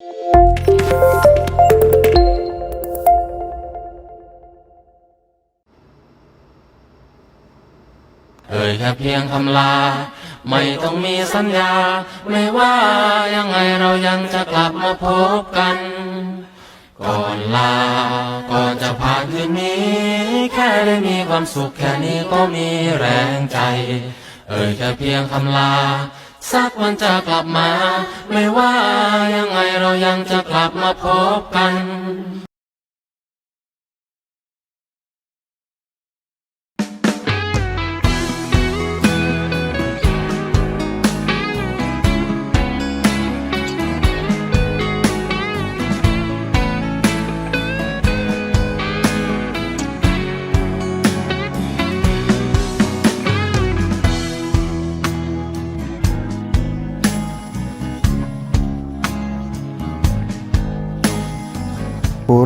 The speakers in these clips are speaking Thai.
เอ่ยแค่เพียงคำลา ไม่ต้องมีสัญญา ไม่ว่ายังไงเรายังจะกลับมาพบกัน ก่อนลา ก่อนจะผ่านคืนนี้ แค่ได้มีความสุขแค่นี้ก็มีแรงใจ เอ่ยแค่เพียงคำลา สักวันจะกลับมา ไม่ว่ายังไงเรายังจะกลับมาพบกัน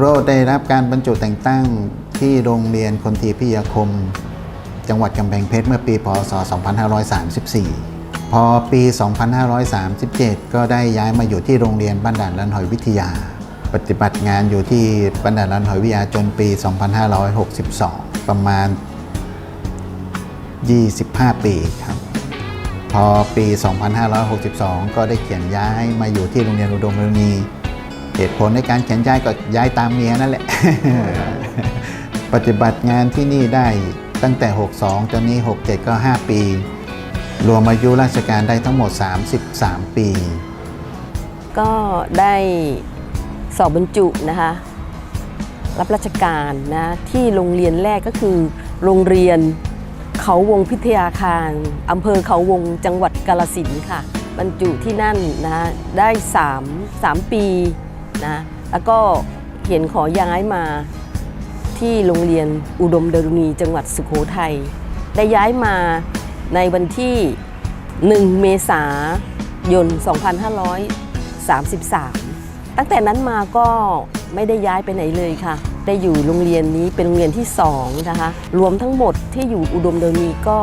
โรดได้รับการบรรจุแต่งตั้งที่โรงเรียนคนทีพิยาคม จังหวัดกำแพงเพชรเมื่อปีพศ 2534 พอปี 2537 ก็ได้ย้ายมาอยู่ที่โรงเรียนบ้านด่านลันหอยวิทยา ปฏิบัติงานอยู่ที่บ้านด่านลันหอยวิทยาจนปี 2562 ประมาณ 25 ปีครับพอปี 2562 ก็ได้เขียนย้ายมาอยู่ที่โรงเรียนอุดมรณี เหตุผลในการเขียนย้ายก็ย้ายตามเมียนั่นแหละ ปฏิบัติงานที่นี่ได้ตั้งแต่ 62 จนนี้ 67 ก็ 5 ปี รวมอายุราชการได้ทั้งหมด 33 ปี ก็ได้สอบบรรจุนะคะ รับราชการนะที่โรงเรียนแรกก็คือโรงเรียนเขาวงพิทยาคารอำเภอเขาวงจังหวัดกาลสินค่ะ บรรจุที่นั่นนะได้ 3 3 ปี นะแล้วก็เห็นขอย้ายมาที่โรงเรียนอุดมดรุณีจังหวัดสุโขทัยได้ย้ายมาในวันที่ 1 เมษายน 2533 ตั้งแต่นั้นมาก็ไม่ได้ย้ายไปไหนเลยค่ะ ได้อยู่โรงเรียนนี้เป็นโรงเรียนที่ 2 นะคะ รวมทั้งหมดที่อยู่อุดมเดนีก็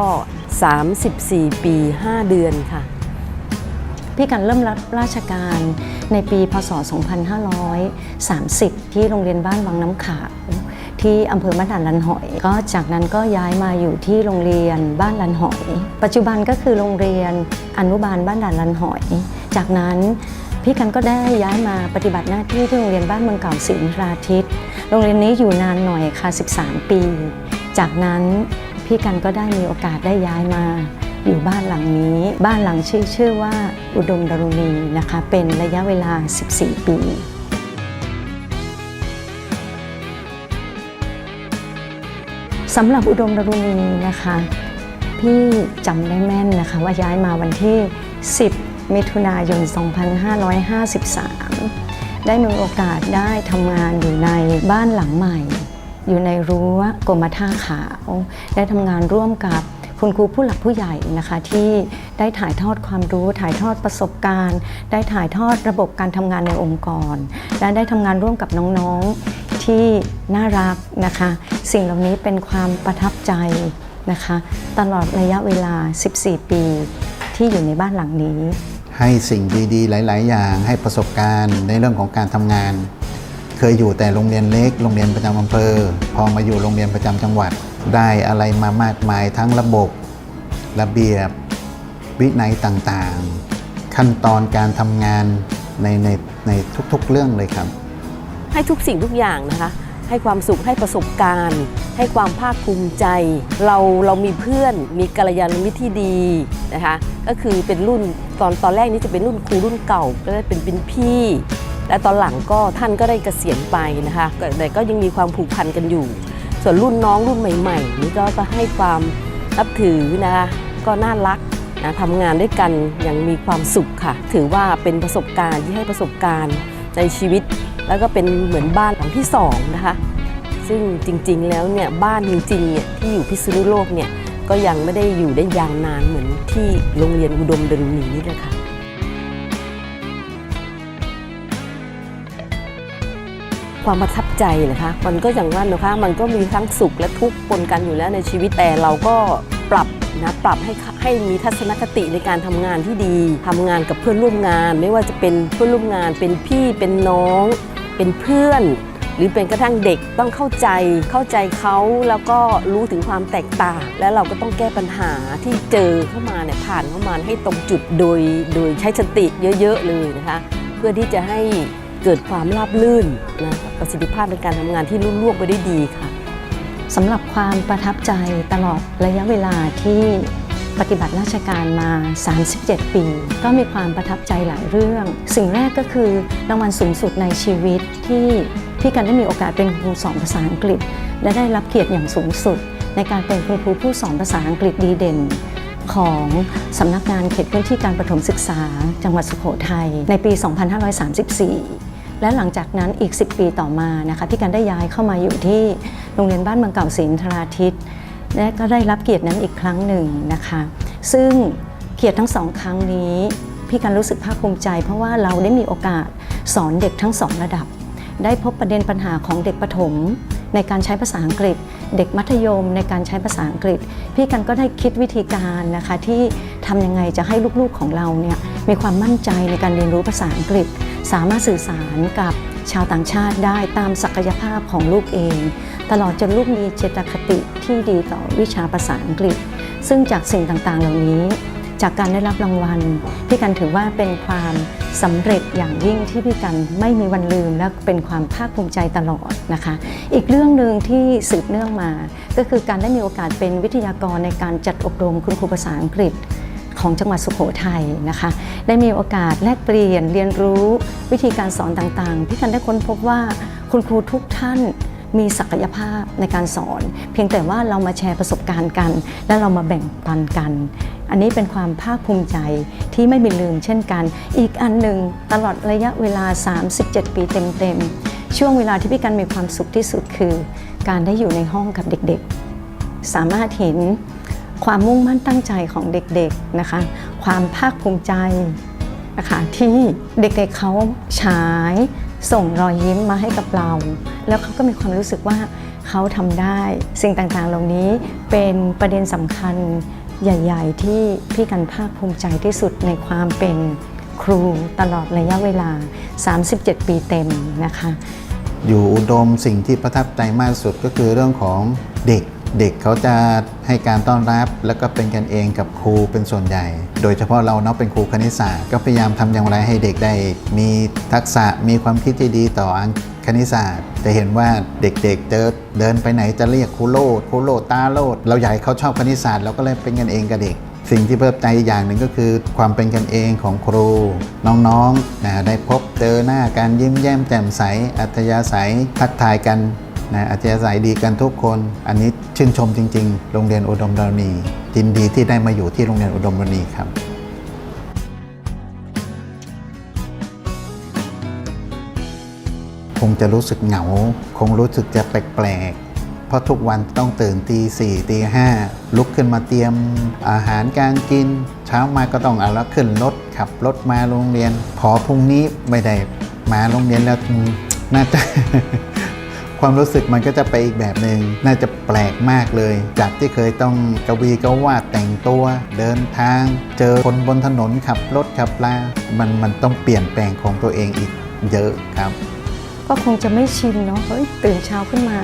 34 ปี 5 เดือนค่ะ พี่กันเริ่มรับราชการในปีพศ 2530 ที่โรงเรียนบ้านวังน้ำขาวที่อำเภอบ้านด่านลันหอย ก็จากนั้นก็ย้ายมาอยู่ที่โรงเรียนบ้านลันหอย ปัจจุบันก็คือโรงเรียนอนุบาลบ้านด่านลันหอย จากนั้นพี่กันก็ได้ย้ายมาปฏิบัติหน้าที่ที่โรงเรียนบ้านเมืองเก่าศรีนราทิตโรงเรียนนี้อยู่นานหน่อยค่ะ 13 ปี จากนั้นพี่กันก็ได้มีโอกาสได้ย้ายมา อยู่บ้านหลังนี้ บ้านหลังชื่อชื่อว่าอุดมดารุณีนะคะ เป็นระยะเวลา 14 ปีสำหรับอุดมดารุณีนะคะพี่จำได้แม่นนะคะว่าย้ายมาวันที่ 10 มิถุนายน 2553 ได้มีโอกาสได้ทำงานอยู่ในบ้านหลังใหม่ อยู่ในรั้วกรมท่าขาว ได้ทำงานร่วมกับ คุณครูผู้หลักผู้ใหญ่นะคะที่ได้ถ่ายทอดความรู้ ถ่ายทอดประสบการณ์ ได้ถ่ายทอดระบบการทำงานในองค์กร และได้ทำงานร่วมกับน้องๆที่น่ารักนะคะ สิ่งเหล่านี้เป็นความประทับใจนะคะ ตลอดระยะเวลา 14 ปีที่อยู่ในบ้านหลังนี้ ให้สิ่งดีๆ หลาย ๆ อย่างให้ประสบการณ์ในเรื่องของการทำงาน เคยอยู่แต่โรงเรียนเล็ก โรงเรียนประจำอำเภอ พอมาอยู่โรงเรียนประจำจังหวัด ได้อะไรมามากมายทั้งระบบระเบียบวินัยต่างๆ ขั้นตอนการทำงานในในในทุกๆเรื่องเลยครับ ให้ทุกสิ่งทุกอย่างนะคะ ให้ความสุขให้ประสบการณ์ ให้ความภาคภูมิใจ เราเรามีเพื่อนมีกัลยาณมิตรที่ดีนะคะก็คือเป็นรุ่นตอนตอนแรกนี้จะเป็นรุ่นครูรุ่นเก่าก็ได้เป็นเป็นพี่ และตอนหลังก็ท่านก็ได้เกษียณไปนะคะแต่แต่ก็ยังมีความผูกพันกันอยู่ ส่วนรุ่นน้องรุ่นใหม่ๆ นี่ก็ก็ให้ความนับถือนะคะก็น่ารักนะทำงานด้วยกันอย่างมีความสุขค่ะ ถือว่าเป็นประสบการณ์ที่ให้ประสบการณ์ในชีวิต แล้วก็เป็นเหมือนบ้านหลังที่สองนะคะซึ่งจริงๆแล้วเนี่ยบ้านจริงๆเนี่ยที่อยู่พิษณุโลกเนี่ยก็ยังไม่ได้อยู่ได้ยาวนานเหมือนที่โรงเรียนอุดมดารุณีนี่เลยค่ะ ความประทับใจนะคะ มันก็อย่างว่านะคะ มันก็มีทั้งสุขและทุกข์ปนกันอยู่แล้วในชีวิตแต่เราก็ปรับนะปรับให้ให้มีทัศนคติในการทำงานที่ดีทำงานกับเพื่อนร่วมงาน ไม่ว่าจะเป็นเพื่อนร่วมงาน เป็นพี่เป็นน้อง เป็นเพื่อน หรือเป็นกระทั่งเด็กต้องเข้าใจเข้าใจเขาแล้วก็รู้ถึงความแตกต่าง แล้วเราก็ต้องแก้ปัญหาที่เจอเข้ามาเนี่ยผ่านเข้ามาให้ตรงจุดโดยโดยใช้สติเยอะ ๆ เลยนะคะ เพื่อที่จะให้ เกิดความราบรื่นนะประสิทธิภาพในการทำงานที่รุ่ล่วงไปได้ดีค่ะสำหรับความประทับใจตลอดระยะเวลาที่ปฏิบัติราชการมา 37 ปี ก็มีความประทับใจหลายเรื่อง สิ่งแรกก็คือรางวัลสูงสุดในชีวิตที่พี่กันได้มีโอกาสเป็นครูสอนภาษาอังกฤษ และได้รับเกียรติอย่างสูงสุด ในการเป็นครูผู้สอนภาษาอังกฤษดีเด่น ของสำนักงานเขตพื้นที่การประถมศึกษา จังหวัดสุโขทัยในปี 2534 และหลังจากนั้นอีก 10 ปีต่อมานะคะพี่กันได้ย้ายเข้ามาอยู่ที่โรงเรียนบ้านเมืองเก่าศรีนทราทิตและก็ได้รับเกียรตินั้นอีกครั้งหนึ่งนะคะ ซึ่งเกียรติทั้งสองครั้งนี้พี่กันรู้สึกภาคภูมิใจ เพราะว่าเราได้มีโอกาสสอนเด็กทั้งสองระดับ ได้พบประเด็นปัญหาของเด็กประถม ในการใช้ภาษาอังกฤษ เด็กมัธยมในการใช้ภาษาอังกฤษ พี่กันก็ได้คิดวิธีการนะคะที่ทำยังไงจะให้ลูกๆของเราเนี่ยมีความมั่นใจในการเรียนรู้ภาษาอังกฤษ สามารถสื่อสารกับชาวต่างชาติได้ตามศักยภาพของลูกเอง ตลอดจนลูกมีเจตคติที่ดีต่อวิชาภาษาอังกฤษ ซึ่งจากสิ่งต่างๆ เหล่านี้ จากการได้รับรางวัลพี่กันถือว่าเป็นความ สำเร็จอย่างยิ่งที่พี่กันไม่มีวันลืมและเป็นความภาคภูมิใจตลอดนะคะ อีกเรื่องหนึ่งที่สืบเนื่องมา ก็คือการได้มีโอกาสเป็นวิทยากรในการจัดอบรมคุณครูภาษาอังกฤษของจังหวัดสุโขทัยนะคะ ได้มีโอกาสแลกเปลี่ยนเรียนรู้วิธีการสอนต่างๆ พี่กันได้ค้นพบว่าคุณครูทุกท่าน มีศักยภาพในการสอน เพียงแต่ว่าเรามาแชร์ประสบการณ์กัน และเรามาแบ่งปันกัน อันนี้เป็นความภาคภูมิใจที่ไม่มีลืมเช่นกัน อีกอันหนึ่งตลอดระยะเวลา 37 ปีเต็มๆ ช่วงเวลาที่พี่กันมีความสุขที่สุดคือ การได้อยู่ในห้องกับเด็กๆ สามารถเห็นความมุ่งมั่นตั้งใจของเด็กๆนะคะ ความภาคภูมิใจนะคะที่เด็กๆเขาฉาย ส่งรอยยิ้มมาให้กับเรา แล้วเขาก็มีความรู้สึกว่าเขาทำได้ สิ่งต่างๆ เหล่านี้เป็นประเด็นสำคัญใหญ่ ๆ ที่พี่กันภาคภูมิใจที่สุดในความเป็นครูตลอดระยะเวลา 37 ปีเต็มนะคะ อยู่อุดมสิ่งที่ประทับใจมากสุดก็คือเรื่องของเด็ก เด็กเขาจะให้การต้อนรับ แล้วก็เป็นกันเองกับครูเป็นส่วนใหญ่ โดยเฉพาะเราเนาะเป็นครูคณิตศาสตร์ก็พยายามทำอย่างไรให้เด็กได้ มีทักษะมีความคิดที่ดีต่ออังคณิตศาสตร์ จะเห็นว่าเด็กๆเจอเดินไปไหนจะเรียกครูโลดครูโลดตาโลดเราอยากให้เขาชอบคณิตศาสตร์เราก็เลยเป็นกันเองกับเด็กสิ่งที่เพิ่มใจอีกอย่างหนึ่งก็คือความเป็นกันเองของครู น้องๆได้พบเจอหน้ากันยิ้มแย้มแจ่มใส อัธยาศัยทักทายกัน นะอัธยาศัยดีกันทุกคน อันนี้ชื่นชมจริง ๆ โรงเรียนอุดมดรณียินดีที่ได้มาอยู่ที่โรงเรียนอุดมดรณีครับคงจะรู้สึกเหงา คงรู้สึกจะแปลกๆ เพราะทุกวันต้องตื่นตีสี่ตีห้าลุกขึ้นมาเตรียมอาหารการกิน เช้ามาก็ต้องเอาล้วขึ้นรถขับรถมาโรงเรียนพอพรุ่งนี้ไม่ได้มาโรงเรียนแล้วน่าจะ ความรู้สึกมันก็จะไปอีกแบบหนึง่งน่าจะแปลกมากเลย จากที่เคยต้องกวีก็วาดแต่งตัว เดินทาง เจอคนบนถนนขับรถขับลามันมันต้องเปลี่ยนแปลงของตัวเองอีกเยอะครับก็คงจะไม่ชินเนาะเฮ้ยตื่นเช้าขึ้นมา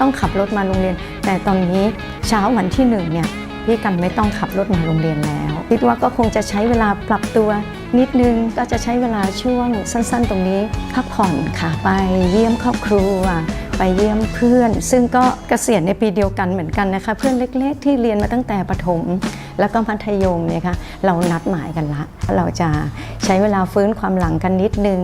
ต้องขับรถมาโรงเรียน แต่ตอนนี้เช้าวันที่หนึ่งเนี่ยพี่กันไม่ต้องขับรถมาโรงเรียนแล้ว คิดว่าก็คงจะใช้เวลาปรับตัว นิดนึงก็จะใช้เวลาช่วงสั้นๆ ตรงนี้พักผ่อนค่ะ ไปเยี่ยมครอบครัว ไปเยี่ยมเพื่อน ซึ่งก็เกษียณในปีเดียวกันเหมือนกันนะคะ เพื่อนเล็กๆ ที่เรียนมาตั้งแต่ประถม แล้วก็มัธยมเนี่ยค่ะเรานัดหมายกันละ เราจะใช้เวลาฟื้นความหลังกันนิดนึง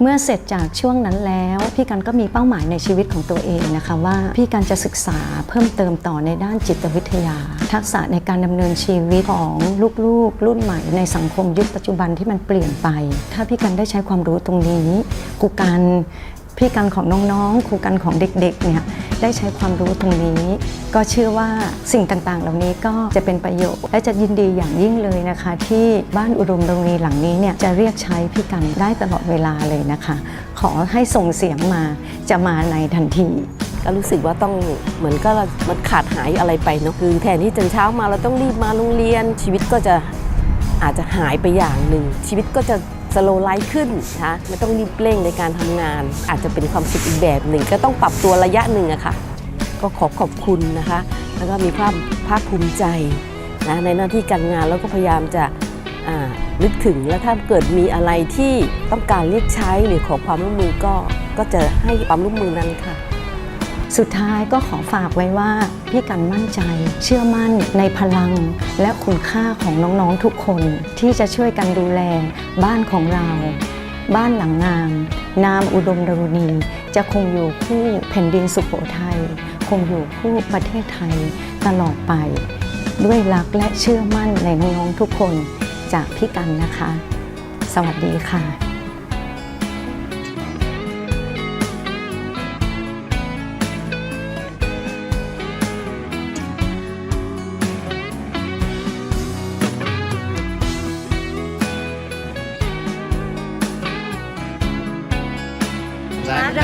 เมื่อเสร็จจากช่วงนั้นแล้ว พี่กันก็มีเป้าหมายในชีวิตของตัวเองนะคะว่าพี่กันจะศึกษาเพิ่มเติมต่อในด้านจิตวิทยา ทักษะในการดำเนินชีวิตของลูกๆ รุ่นใหม่ในสังคมยุคปัจจุบันที่มันเปลี่ยนไป ถ้าพี่กันได้ใช้ความรู้ตรงนี้กูกัน พี่กันของน้องๆครูกันของเด็กๆเนี่ยได้ใช้ความรู้ตรงนี้ ก็เชื่อว่าสิ่งต่างๆ เหล่านี้ก็จะเป็นประโยชน์และจะยินดีอย่างยิ่งเลยนะคะ ที่บ้านอุดมดงรีหลังนี้เนี่ยจะเรียกใช้พี่กันได้ตลอดเวลาเลยนะคะ ขอให้ส่งเสียงมาจะมาในทันทีก็รู้สึกว่าต้องเหมือนก็มันขาดหายอะไรไปเนาะคือแทนที่จะเช้ามาเราต้องรีบมาโรงเรียนชีวิตก็จะอาจจะหายไปอย่างหนึ่งชีวิตก็จะ สโลไลฟ์ขึ้นนะคะไม่ต้องรีบเร่งในการทำงาน อาจจะเป็นความสุขอีกแบบหนึ่ง ก็ต้องปรับตัวระยะหนึ่งอะค่ะ ก็ขอขอบคุณนะคะ แล้วก็มีความภาคภูมิใจนะในหน้าที่การงานแล้วก็พยายามจะนึกถึงแล้วถ้าเกิดมีอะไรที่ต้องการเรียกใช้หรือขอความร่วมมือก็ก็จะให้ความร่วมมือนั้นค่ะ สุดท้ายก็ขอฝากไว้ว่าพี่กันมั่นใจ เชื่อมั่นในพลัง และคุณค่าของน้องๆทุกคน ที่จะช่วยกันดูแลบ้านของเรา บ้านหลังงาม นามอุดมดรุณี จะคงอยู่คู่แผ่นดินสุโขทัยคงอยู่คู่ประเทศไทยตลอดไป ด้วยรักและเชื่อมั่นในน้องๆทุกคนจากพี่กันนะคะ สวัสดีค่ะ รักแท้